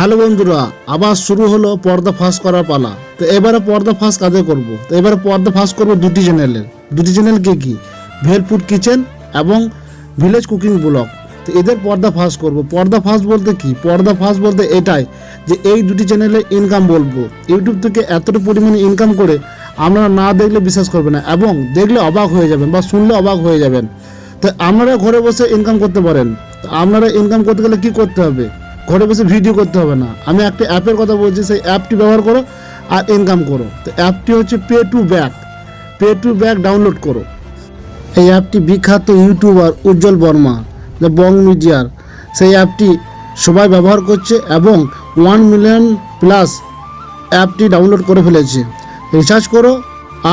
Hello বন্ধুরা, আবার শুরু হলো পর্দা ফাঁস করার পালা। তো এবারে পর্দা ফাঁস কাদের করব? তো এবারে পর্দা ফাঁস করব দুটি চ্যানেলের। দুটি চ্যানেল কে কি? ভেলপুর কিচেন এবং ভিলেজ কুকিং ব্লগ। তো এদের পর্দা ফাঁস করব। পর্দা ফাঁস বলতে কি? পর্দা ফাঁস বলতে এটাই যে এই দুটি চ্যানেলে ইনকাম বলব। ইউটিউব থেকে এতটা পরিমাণে ইনকাম করে আপনারা না দেখলে বিশ্বাস করবে না এবং দেখলে অবাক হয়ে যাবেন বা শুনলে অবাক হয়ে যাবেন। তো আপনারা ঘরে বসে ইনকাম করতে পারেন। তো আপনারা ইনকাম করতে গেলে কি করতে হবে? ঘরে বসে ভিডিও করতে হবে না। আমি একটা অ্যাপের কথা বলছি, সেই অ্যাপটি ব্যবহার করো আর ইনকাম করো। তো অ্যাপটি হচ্ছে pay to back pay to back download করো। এই অ্যাপটি বিখ্যাত ইউটিউবার উজ্জ্বল বর্মা দ্য বং মিডিয়ার সেই অ্যাপটি সবাই ব্যবহার করছে এবং ওয়ান মিলিয়ন প্লাস অ্যাপটি ডাউনলোড করে ফেলেছে। রিচার্জ করো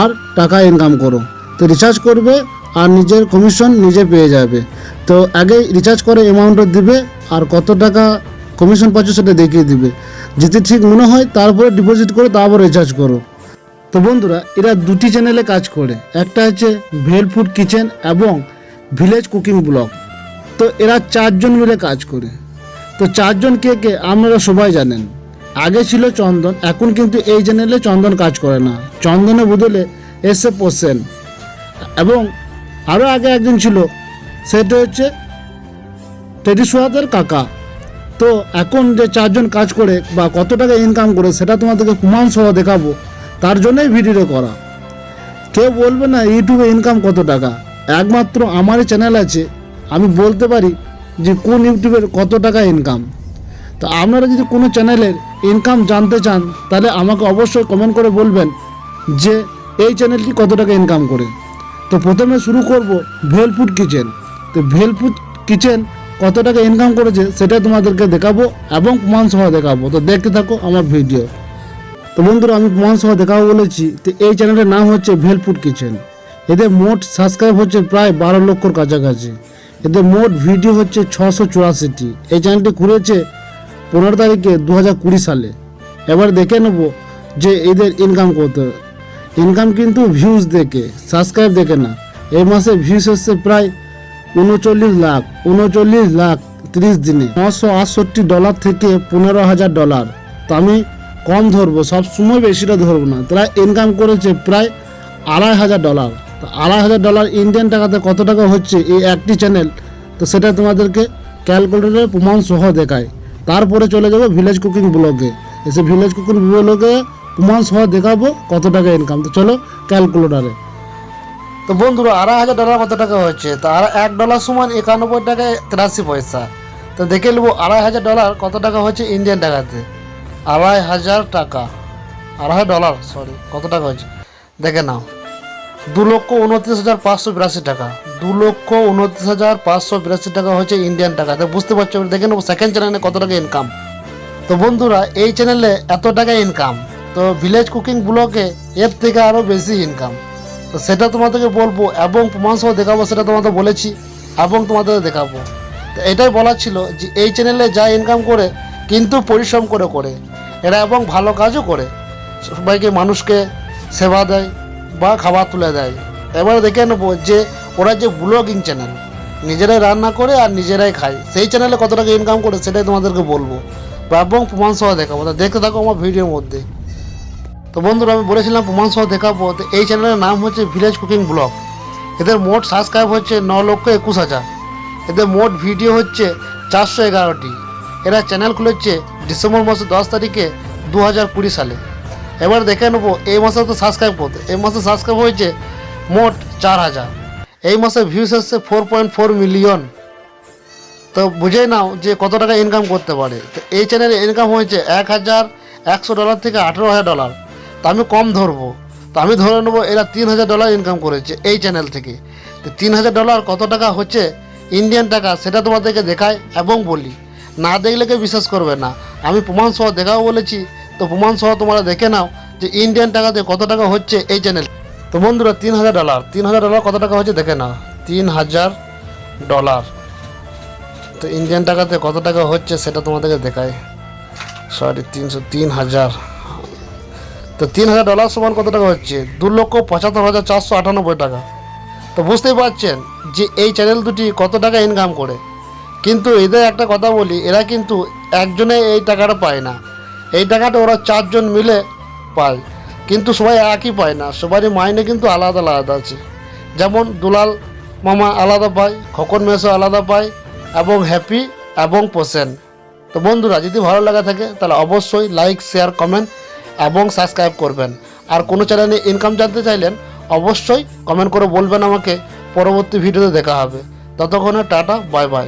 আর টাকা ইনকাম করো। তো রিচার্জ করবে আর নিজের কমিশন নিজে পেয়ে যাবে। তো আগে রিচার্জ করে অ্যামাউন্টটা দিবে আর কত টাকা কমিশন পাচ্ছ সেটা দেখিয়ে দিবে। যদি ঠিক মনে হয় তারপরে ডিপোজিট করো, তারপর রিচার্জ করো। তো বন্ধুরা, এরা দুটি চ্যানেলে কাজ করে। একটা হচ্ছে ভেল ফুড কিচেন এবং ভিলেজ কুকিং ব্লগ। তো এরা চারজন মিলে কাজ করে। তো চারজন কে কে, আপনারা সবাই জানেন। আগে ছিল চন্দন, এখন কিন্তু এই চ্যানেলে চন্দন কাজ করে না। চন্দনের বদলে এসে পোষেন। এবং আরও আগে একজন ছিল, সেটা হচ্ছে টেডি সোহাদের কাকা। তো এখন যে চারজন কাজ করে বা কত টাকা ইনকাম করে সেটা তোমাদেরকে প্রমাণ সহ দেখাবো, তার জন্যই ভিডিও করা। কেউ বলবে না ইউটিউবে ইনকাম কত টাকা? একমাত্র আমারই চ্যানেল আছে, আমি বলতে পারি যে কোন ইউটিউবের কত টাকা ইনকাম তো আপনারা যদি কোনো চ্যানেলের ইনকাম জানতে চান, তাহলে আমাকে অবশ্যই কমেন্ট করে বলবেন যে এই চ্যানেলটি কত টাকা ইনকাম করে। তো প্রথমে শুরু করব ভেলফুড কিচেন তো ভেলফুড কিচেন কত টাকা ইনকাম করেছে সেটা তোমাদেরকে দেখাবো এবং প্রমাণ সহ দেখাবো। তো দেখতে থাকো আমার ভিডিও তো বন্ধুরা, আমি প্রমাণ সহ দেখাবো বলেছি। তো এই চ্যানেলের নাম হচ্ছে ভেলফুড কিচেন এদের মোট সাবস্ক্রাইব হচ্ছে প্রায় বারো লক্ষর কাছাকাছি। এদের মোট ভিডিও হচ্ছে ছশো চুরাশিটি। এই চ্যানেলটি খুলেছে পনেরো তারিখে দু হাজার কুড়ি সালে। এবার দেখে নেব যে এদের ইনকাম কত। ইনকাম কিন্তু ভিউজ দেখে সাবস্ক্রাইব দেখে না। এই মাসে ভিউজ এসছে প্রায় উনচল্লিশ লাখ উনচল্লিশ লাখ তিরিশ দিনে। নশো আটষট্টি ডলার থেকে পনেরো হাজার ডলার। তো আমি কম ধরবো, সব সময় বেশিটা ধরবো না। তারা ইনকাম করেছে প্রায় আড়াই হাজার ডলার। তো আড়াই হাজার ডলার ইন্ডিয়ান টাকাতে কত টাকা হচ্ছে এই একটি চ্যানেল তো সেটা তোমাদেরকে ক্যালকুলেটরে প্রমাণ সহ দেখায়। তারপরে চলে যাব ভিলেজ কুকিং ব্লগে এসে ভিলেজ কুকিং ব্লগে প্রমাণ সহ দেখাবো কত টাকা ইনকাম তো চলো ক্যালকুলেটারে তো বন্ধুরা, আড়াই হাজার ডলার কত টাকা হচ্ছে তো আর এক ডলার সমান একানব্বই টাকায় তিরাশি পয়সা। তো দেখে নেব, আড়াই হাজার ডলার কত টাকা হচ্ছে ইন্ডিয়ান টাকাতে? আড়াই হাজার টাকা। আড়াই ডলার সরি কত টাকা হচ্ছে দেখে নাও। দু লক্ষ উনত্রিশ হাজার পাঁচশো বিরাশি টাকা। দু লক্ষ উনত্রিশ হাজার পাঁচশো বিরাশি টাকা হচ্ছে ইন্ডিয়ান টাকা। তো বুঝতে পারছ দেখে নেব সেকেন্ড চ্যানেলে কত টাকা ইনকাম তো বন্ধুরা, এই চ্যানেলে এত টাকা ইনকাম তো ভিলেজ কুকিং ব্লগে এর থেকে আরও বেশি ইনকাম তো সেটা তোমাদেরকে বলব এবং প্রমাণ সহ দেখাবো, সেটা তোমাদের বলেছি এবং তোমাদের দেখাবো। তো এটাই বলার ছিল যে এই চ্যানেলে যা ইনকাম করে, কিন্তু পরিশ্রম করে করে। এরা এবং ভালো কাজও করে। সবাইকে, মানুষকে সেবা দেয় বা খাবার তুলে দেয়। এবারে দেখে নেব যে ওরা যে ব্লগিং চ্যানেল নিজেরাই রান্না করে আর নিজেরাই খায়। সেই চ্যানেলে কত টাকা ইনকাম করে, সেটাই তোমাদেরকে বলব। এবং প্রমাণ সহ দেখাবো দেখতে থাকো আমার ভিডিওর মধ্যে। তো বন্ধুরা, আমি বলেছিলাম প্রমাণ সহ দেখাবো। তো এই চ্যানেলের নাম হচ্ছে ভিলেজ কুকিং ব্লগ এদের মোট সাবস্ক্রাইব হচ্ছে ন লক্ষ একুশ হাজার। এদের মোট ভিডিও হচ্ছে চারশো এগারোটি। এরা চ্যানেল খুলেছে ডিসেম্বর মাসের দশ তারিখে দু হাজার কুড়ি সালে। এবার দেখে নেব এই মাসে তো সাবস্ক্রাইব করতে। এই মাসে সাবস্ক্রাইব হয়েছে মোট চার হাজার। এই মাসে ভিউস এসছে ফোর পয়েন্ট ফোর মিলিয়ন তো বুঝেই নাও যে কত টাকা ইনকাম করতে পারে। তো এই চ্যানেলে ইনকাম হয়েছে এক হাজার একশো ডলার থেকে আঠেরো হাজার ডলার তো আমি কম ধরবো। তো আমি ধরে নেব এরা তিন হাজার ডলার ইনকাম করেছে এই চ্যানেল থেকে। তো তিন হাজার ডলার কত টাকা হচ্ছে? ইন্ডিয়ান টাকা, সেটা তোমাদেরকে দেখায় এবং বলি। না দেখলে কেউ বিশ্বাস করবে না। আমি প্রমাণ সহ দেখাও বলেছি। তো প্রমাণ সহ তোমরা দেখে নাও যে ইন্ডিয়ান টাকাতে কত টাকা হচ্ছে এই চ্যানেল তো বন্ধুরা, তিন হাজার ডলার তিন হাজার ডলার কত টাকা হচ্ছে দেখে নাও। তিন হাজার ডলার তো ইন্ডিয়ান টাকাতে কত টাকা হচ্ছে সেটা তোমাদেরকে দেখায় সরি তিনশো তিন হাজার। তো তিন হাজার ডলার সমান কত টাকা হচ্ছে? দু লক্ষ পঁচাত্তর হাজার চারশো আটানব্বই টাকা। তো বুঝতেই পারছেন যে এই চ্যানেল দুটি কত টাকা ইনকাম করে। কিন্তু এদের একটা কথা বলি, এরা কিন্তু একজনে এই টাকাটা পায় না। এই টাকাটা ওরা চারজন মিলে পায়। কিন্তু সবাই একই পায় না, সবারই মাইনে কিন্তু আলাদা আলাদা আছে। যেমন দুলাল মামা আলাদা পায়, খোকন মেসো আলাদা পায়, এবং হ্যাপি এবং পোষেন তো বন্ধুরা, যদি ভালো লাগা থাকে, তাহলে অবশ্যই লাইক শেয়ার কমেন্ট এবং সাবস্ক্রাইব করবেন। আর কোনো চ্যানেলে ইনকাম জানতে চাইলেন, অবশ্যই কমেন্ট করে বলবেন আমাকে। পরবর্তী ভিডিওতে দেখা হবে। ততক্ষণে টাটা বাই বাই